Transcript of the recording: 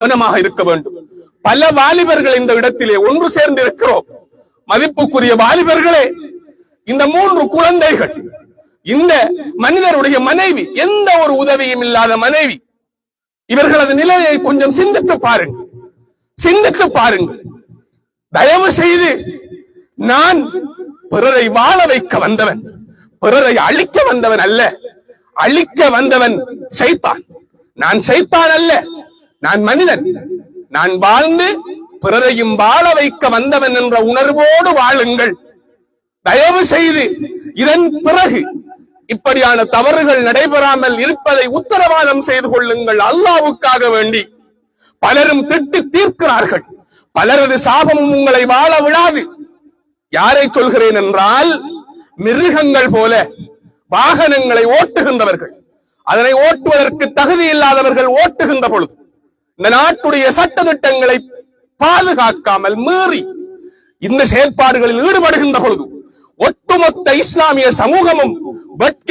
கவனமாக இருக்க வேண்டும். பல வாலிபர்கள் இந்த இடத்திலே ஒன்று சேர்ந்து இருக்கிறோம் மதிப்புக்குரிய வாலிபர்களே இந்த மூன்று குழந்தைகள் இந்த மனிதருடைய மனைவி எந்த ஒரு உதவியும் இல்லாத மனைவி இவர்களது நிலையை கொஞ்சம் சிந்தித்து பாருங்கள். சிந்தித்து பாருங்கள். தயவு செய்து நான் பிறரை வாழ வைக்க வந்தவன் பிறரை அழிக்க வந்தவன் அல்ல. அழிக்க வந்தவன் சைத்தான். நான் சைத்தான் அல்ல. நான் மனிதன். நான் வாழ்ந்து பிறரையும் வாழ வைக்க வந்தவன் என்ற உணர்வோடு வாழுங்கள். தயவு செய்து இதன் பிறகு இப்படியான தவறுகள் நடைபெறாமல் இருப்பதை உத்தரவாதம் செய்து கொள்ளுங்கள் அல்லாவுக்காக வேண்டி. பலரும் திட்டு தீர்க்கிறார்கள். பலரது சாபமும் உங்களை வாழ விடாது யாரை சொல்கிறேன் என்றால் மிருகங்கள் போல வாகனங்களை ஓட்டுகின்றவர்கள். அதனை ஓட்டுவதற்கு தகுதி இல்லாதவர்கள் ஓட்டுகின்ற பொழுது இந்த நாட்டுடைய சட்ட திட்டங்களை பாதுகாக்காமல் மீறி இந்த செயற்பாடுகளில் ஈடுபடுகின்ற பொழுது ஒட்டுமொத்த இஸ்லாமிய சமூகமும்